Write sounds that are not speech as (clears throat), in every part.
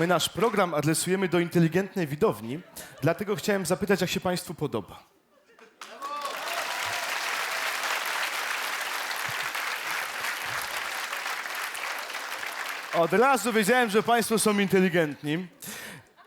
My nasz program adresujemy do inteligentnej widowni, dlatego chciałem zapytać, jak się Państwu podoba. Od razu wiedziałem, że Państwo są inteligentni.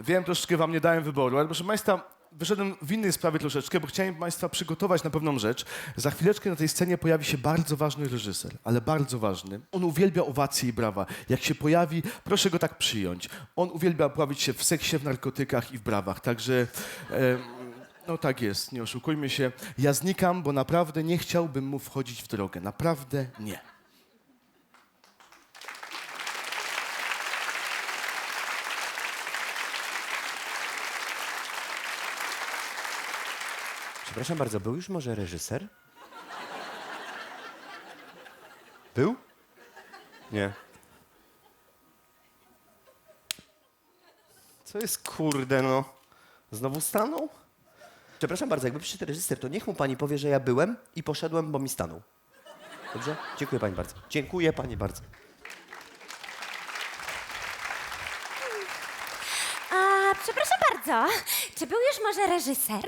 Wiem, troszeczkę Wam nie dałem wyboru, ale proszę Państwa, wyszedłem w innej sprawie troszeczkę, bo chciałem Państwa przygotować na pewną rzecz. Za chwileczkę na tej scenie pojawi się bardzo ważny reżyser, ale bardzo ważny. On uwielbia owacje i brawa. Jak się pojawi, proszę go tak przyjąć. On uwielbia pławić się w seksie, w narkotykach i w brawach, także... E, no tak jest, nie oszukujmy się. Ja znikam, bo naprawdę nie chciałbym mu wchodzić w drogę. Naprawdę nie. Przepraszam bardzo, był już może reżyser? Był? Nie. Co jest kurde, no? Znowu stanął? Przepraszam bardzo, jakby przyszedł reżyser, to niech mu pani powie, że ja byłem i poszedłem, bo mi stanął. Dobrze? Dziękuję pani bardzo. Dziękuję pani bardzo. A, przepraszam bardzo, czy był już może reżyser?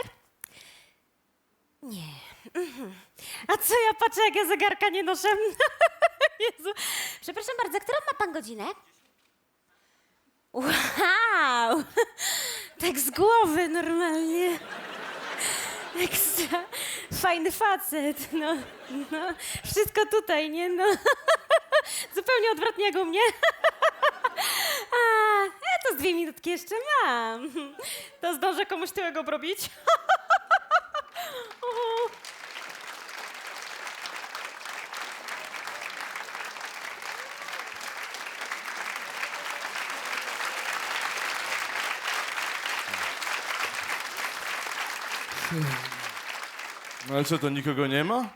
A co ja patrzę, jak ja zegarka nie noszę? (laughs) Jezu. Przepraszam bardzo, którą ma pan godzinę? Wow! Tak z głowy normalnie. Fajny facet, no. no. Wszystko tutaj, nie? No. (laughs) Zupełnie odwrotnie jak u mnie. (laughs) A, ja to z dwie minutki jeszcze mam. To zdążę komuś tyłego obrobić. O. No ale co, to nikogo nie ma?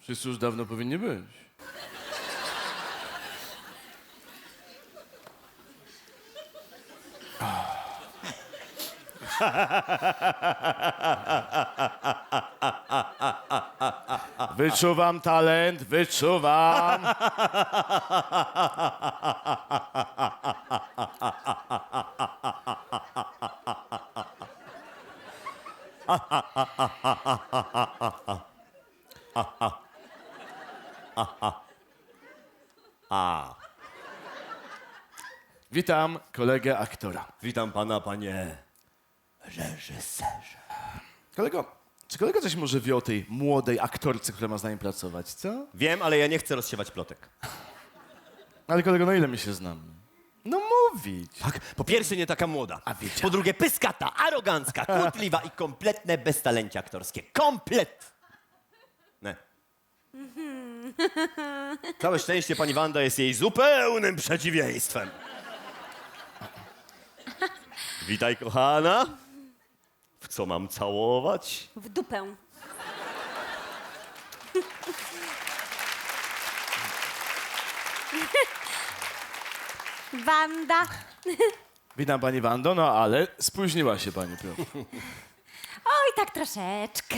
Wszyscy już dawno powinni być. Wyczuwam talent, wyczuwam. (laughs) Witam kolegę aktora. Witam pana, panie reżyserze. Kolego, czy kolega coś może wie o tej młodej aktorce, która ma z nami pracować, co? Wiem, ale ja nie chcę rozsiewać plotek. Ale kolego, no ile my się znamy? Mówić. Tak, po pierwsze nie taka młoda. A wiedziałem. Po drugie pyskata, arogancka, kłótliwa i kompletne beztalencie aktorskie. Komplet! Ne. Całe szczęście pani Wanda jest jej zupełnym przeciwieństwem. Witaj, kochana. W co mam całować? W dupę. (laughs) Wanda. Witam pani Wando, no ale spóźniła się pani, prawda? (laughs) Oj, tak troszeczkę.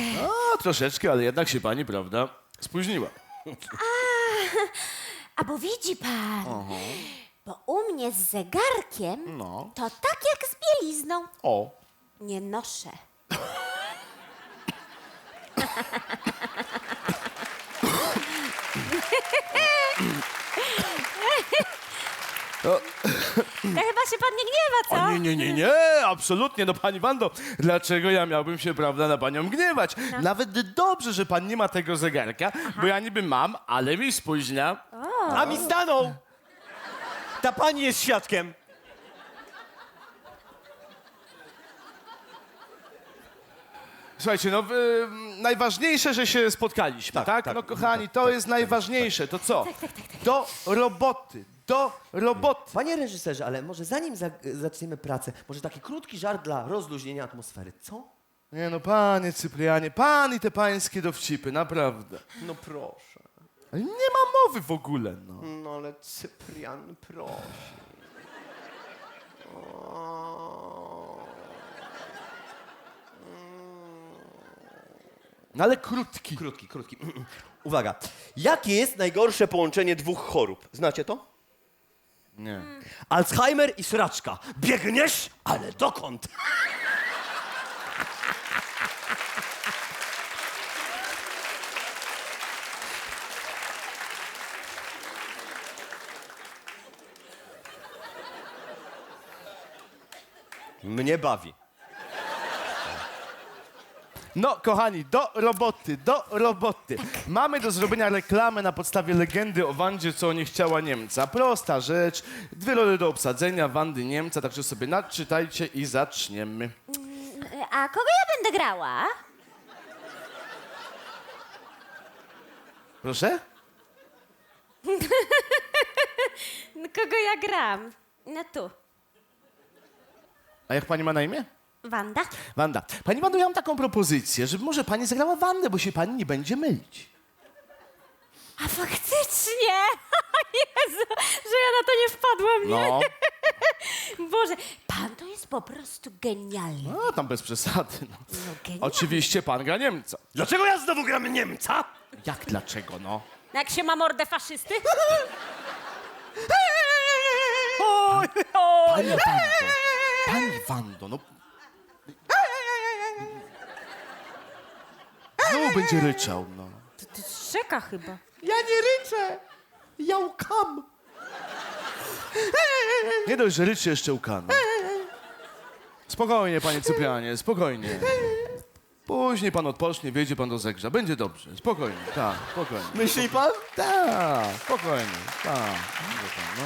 A, troszeczkę, ale jednak się pani, prawda, spóźniła. A bo widzi pan, bo u mnie z zegarkiem No. to tak jak z bielizną. O. Nie noszę. (laughs) (laughs) To- To chyba się pan nie gniewa, co? O nie, nie, nie, nie, absolutnie, no pani Wando, dlaczego ja miałbym się, prawda, na panią gniewać? Nawet dobrze, że pan nie ma tego zegarka, bo ja niby mam, ale mi spóźnia. A mi stanął! Ta pani jest świadkiem. Słuchajcie, no y, najważniejsze, że się spotkaliśmy, tak? Tak, tak. No kochani, to jest najważniejsze, to co? Do roboty, do roboty. Panie reżyserze, ale może zanim za zaczniemy pracę, może taki krótki żart dla rozluźnienia atmosfery, co? Nie no, panie Cyprianie, pan i te pańskie dowcipy, naprawdę. No proszę. Ale nie ma mowy w ogóle, no. No ale Cyprian, proszę. O. No ale krótki. Krótki, krótki. (clears throat) Uwaga. Jakie jest najgorsze połączenie dwóch chorób? Znacie to? Nie. Alzheimer i sraczka. Biegniesz, ale dokąd? Mnie bawi. No, kochani, do roboty, do roboty. Mamy do zrobienia reklamę na podstawie legendy o Wandzie, co nie chciała Niemca. Prosta rzecz, dwie role do obsadzenia Wandy Niemca, także sobie nadczytajcie i zaczniemy. A kogo ja będę grała? Proszę? (laughs) No, Kogo ja gram? No tu. A jak pani ma na imię? Wanda? Wanda. Pani Wando, ja mam taką propozycję, żeby może pani zagrała Wandę, bo się pani nie będzie mylić. A faktycznie! (laughs) Jezu, że ja na to nie wpadłam, nie? No, (laughs) Boże, pan to jest po prostu genialny. no tam bez przesady. No. No, genialny. Oczywiście pan gra Niemca. Dlaczego ja znowu gram Niemca? Jak dlaczego, no? No Jak się ma mordę faszysty? (laughs) Pani Wando, pani Wando, no... Znowu będzie ryczał, no. To, to szczeka chyba. Ja nie ryczę, ja łkam. Nie dość, że ryczy jeszcze łka, no. Spokojnie, panie Cyprianie, spokojnie. Później pan odpocznie, wjedzie pan do zegrza. Będzie dobrze, spokojnie, tak, spokojnie. Myśli pan? Tak, spokojnie, tak. Będzie pan, no.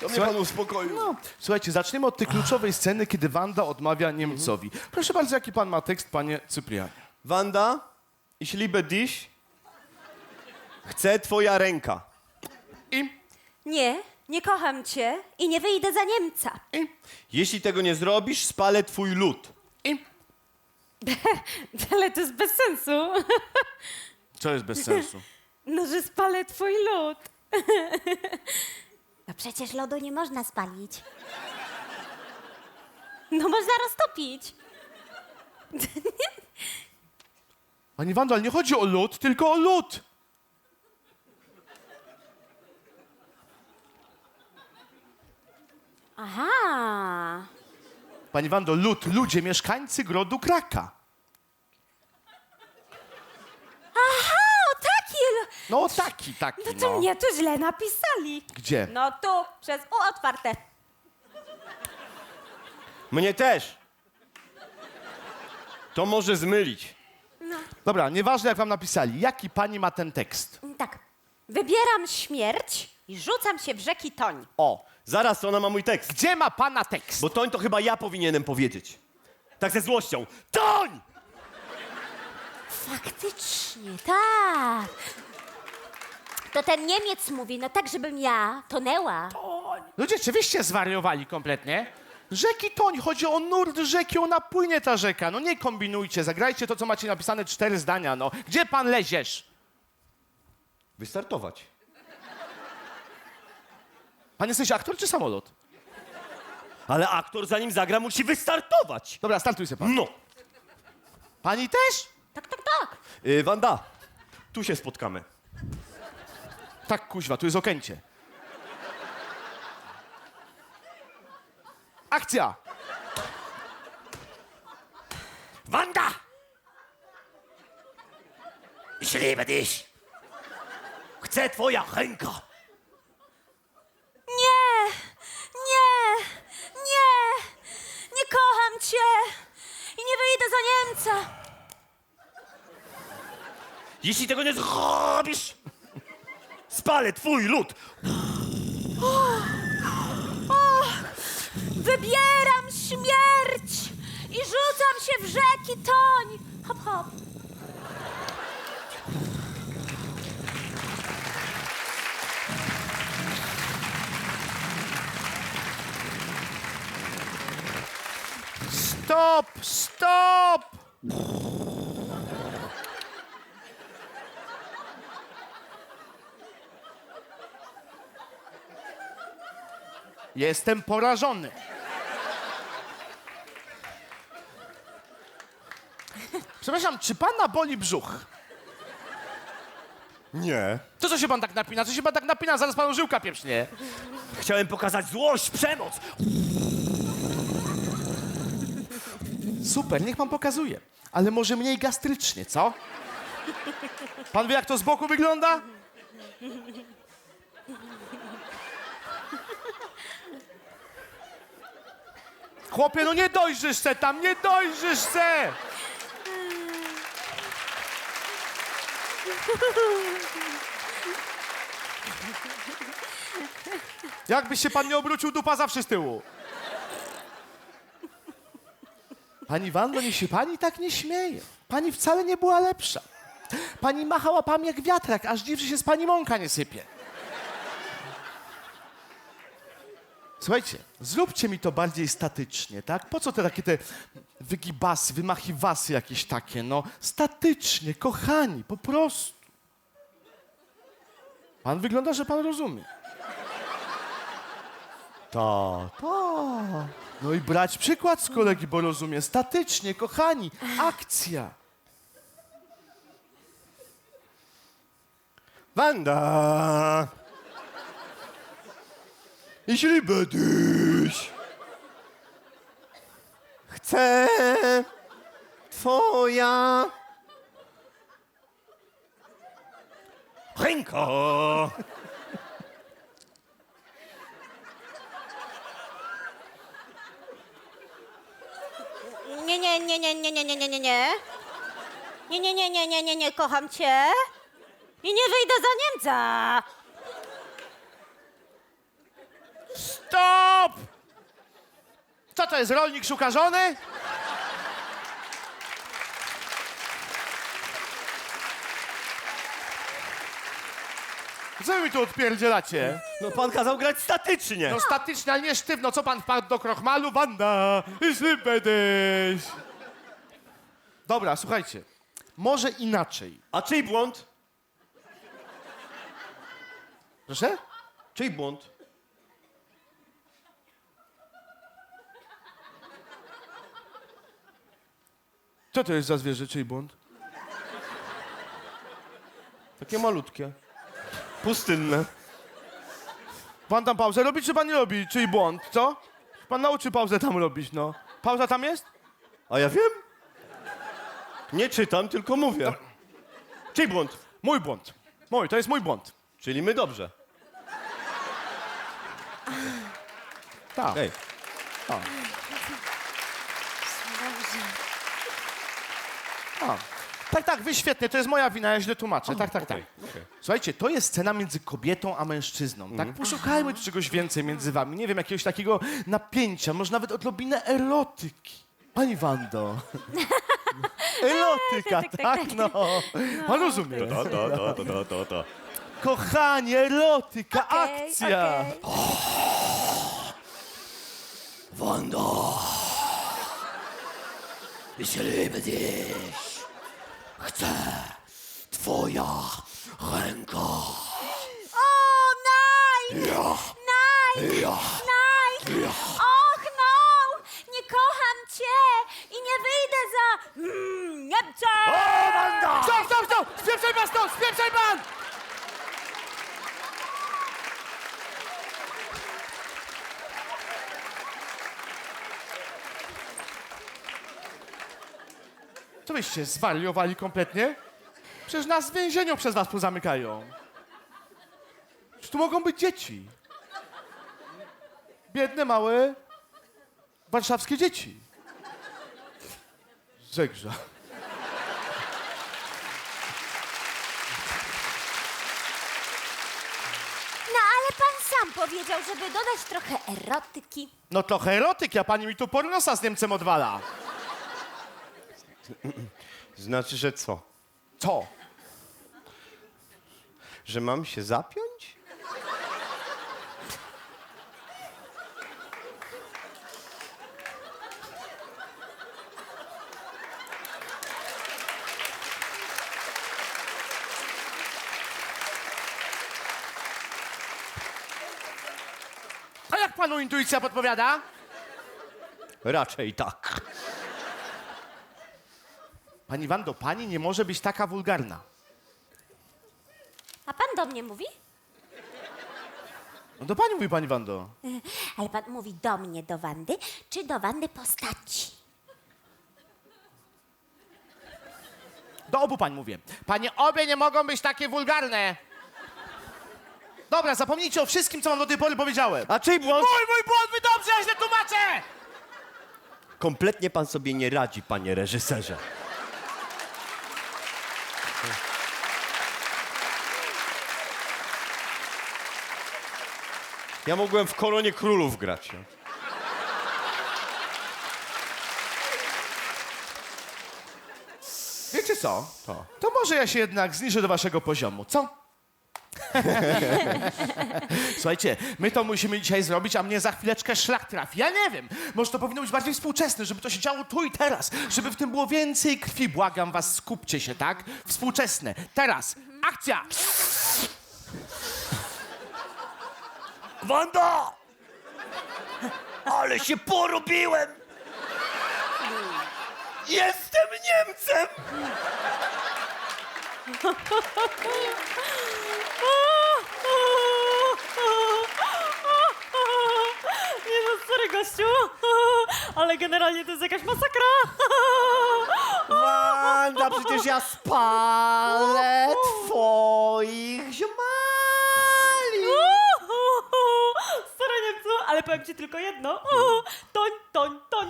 To mnie Słuchaj- pan uspokoił. No, słuchajcie, zaczniemy od tej kluczowej sceny, kiedy Wanda odmawia Niemcowi. Proszę bardzo, jaki pan ma tekst, panie Cyprianie? Wanda, ich liebe dich. Chcę twoja ręka. I, Nie, nie kocham cię i nie wyjdę za Niemca. i, Jeśli tego nie zrobisz, spalę twój lód. i. (laughs) Ale to jest bez sensu. Co jest bez sensu? No, że spalę twój lód. (laughs) No przecież lodu nie można spalić. No można roztopić. (laughs) Pani Wando, ale nie chodzi o lód, tylko o lód. Aha. Pani Wando, lud, ludzie, mieszkańcy grodu Kraka. Aha, o taki. lo- No taki, taki, No to no. mnie tu źle napisali. Gdzie? No tu, przez U otwarte. Mnie też. To może zmylić. Dobra, nieważne jak wam napisali, jaki pani ma ten tekst. Tak. Wybieram śmierć i rzucam się w rzeki Toń. O, zaraz ona ma mój tekst. Gdzie ma pana tekst? Bo toń to chyba ja powinienem powiedzieć. Tak ze złością. Toń! Faktycznie, tak. To ten Niemiec mówi, no tak, żebym ja tonęła. Ludzie rzeczywiście zwariowali kompletnie. Rzeki Toń, chodzi o nurt rzeki, ona płynie ta rzeka. No nie kombinujcie, zagrajcie to, co macie napisane, cztery zdania, no. Gdzie pan leziesz? Wystartować. Pan jesteś aktor czy samolot? Ale aktor zanim zagra musi wystartować. Dobra, startuj się pan. No. Pani też? Tak, tak, tak. Yy, Wanda, tu się spotkamy. Tak, kuźwa, tu jest okęcie. Akcja! Wanda! Ich liebe dich. Chcę twoja ręka. Nie, nie, nie, nie kocham cię i nie wyjdę za Niemca. Jeśli tego nie zrobisz, spalę twój lód. Wybieram śmierć i rzucam się w rzeki Toń. Hop, hop. Stop! Stop! Jestem porażony. Przepraszam, czy pana boli brzuch? Nie. To co się pan tak napina? Co się pan tak napina? Zaraz panu żyłka pieprznie. Chciałem pokazać złość, przemoc. Super, niech pan pokazuje. Ale może mniej gastrycznie, co? Pan wie, jak to z boku wygląda? Chłopie, no nie dojrzysz se tam, nie dojrzysz se! Jakby się pan nie obrócił, dupa zawsze z tyłu. Pani Wando, niech się pani tak nie śmieje. Pani wcale nie była lepsza. Pani macha łapami jak wiatrak, aż dziw, się z pani mąka nie sypie. Słuchajcie, zróbcie mi to bardziej statycznie, tak? Po co te takie te wygibasy, wymachiwasy jakieś takie, no? Statycznie, kochani, po prostu. Pan wygląda, że pan rozumie. Ta, ta. No i brać przykład z kolegi, bo rozumie. Statycznie, kochani, akcja. Wanda! Jeśli będziesz, chcę twoja ręka. Nie, nie, nie, nie, nie, nie, nie, nie, nie, nie. Nie, nie, nie, nie, nie, nie, nie, kocham cię. I nie wyjdę za Niemca. Stop! Co to jest, rolnik szuka żony? Co wy mi tu odpierdzielacie? No pan kazał grać statycznie. No statycznie, ale nie sztywno. Co pan wpadł do krochmalu? Wanda, będziesz. Dobra, słuchajcie. Może inaczej. A czyj błąd? Proszę? Czyj błąd? Co to jest za zwierzę, czyj błąd? Takie malutkie. Pustynne. Pan tam pauzę robi, czy pan nie robi? Czyj błąd, co? Pan nauczy pauzę tam robić, no. Pauza tam jest? A ja wiem. Nie czytam, tylko mówię. Czyj błąd? Mój błąd. Mój, to jest mój błąd. Czyli my dobrze. Tak. Ej, A. Tak, tak, wy świetnie, to jest moja wina, ja źle tłumaczę. tak, tak, okej, tak. okej. Słuchajcie, to jest scena między kobietą a mężczyzną. Tak, poszukajmy tu czegoś więcej między wami. Nie wiem, jakiegoś takiego napięcia, może nawet odrobinę erotyki. Pani Wando. (laughs) Erotyka, tak, no. Pan rozumie. to, to, to, to, to, to. Kochanie, erotyka, Okej, akcja. okej. Wanda! Jeśli będziesz, chcę twoja ręka. O, naj! Ja, Naj! ja, Naj! ja. Och, no! Nie kocham cię i nie wyjdę za mm, Niemca! O, Wanda! Stop, stop, stop! Spieprzaj pan stąd, spieprzaj pan! Co byście zwariowali kompletnie? Przecież nas w więzieniu przez was pozamykają. Przecież tu mogą być dzieci. Biedne, małe warszawskie dzieci. Zegrza. No ale pan sam powiedział, żeby dodać trochę erotyki. No trochę erotyki, a pani mi tu pornosa z Niemcem odwala. (clears throat) Znaczy, że co? Co? Że mam się zapiąć? A jak panu intuicja podpowiada? Raczej tak. Pani Wando, pani nie może być taka wulgarna. A pan do mnie mówi? No do pani mówi pani Wando. Ale pan mówi do mnie, do Wandy, czy do Wandy postaci? Do obu pań mówię. Panie obie nie mogą być takie wulgarne. Dobra, zapomnijcie o wszystkim, co wam do tej pory powiedziałem. A czyj błąd? Mój, mój błąd, wy dobrze, ja źle tłumaczę! Kompletnie pan sobie nie radzi, panie reżyserze. Ja mogłem w Koronie Królów grać. no. Wiecie co? To. To może ja się jednak zniżę do waszego poziomu, co? (laughs) Słuchajcie, my to musimy dzisiaj zrobić, a mnie za chwileczkę szlak trafi. Ja nie wiem, może to powinno być bardziej współczesne, żeby to się działo tu i teraz, żeby w tym było więcej krwi. Błagam was, skupcie się, tak? Współczesne. Teraz. Akcja! Wanda! Ale się porobiłem! Jestem Niemcem! Nie no, sorry gościu, ale generalnie to jest jakaś masakra. Wanda, przecież ja spalę twoich ziomali! Sorry Niemcu, ale powiem ci tylko jedno. Toń, toń, toń.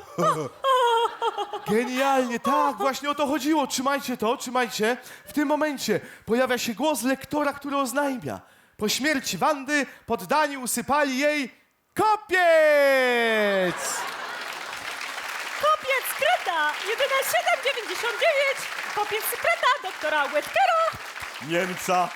Genialnie, tak, właśnie o to chodziło. Trzymajcie to, trzymajcie. W tym momencie pojawia się głos lektora, który oznajmia. Po śmierci Wandy poddani usypali jej kopiec! Kopiec Kreta, jedyne 7,99. Kopiec Kreta doktora Łetkera. Niemca!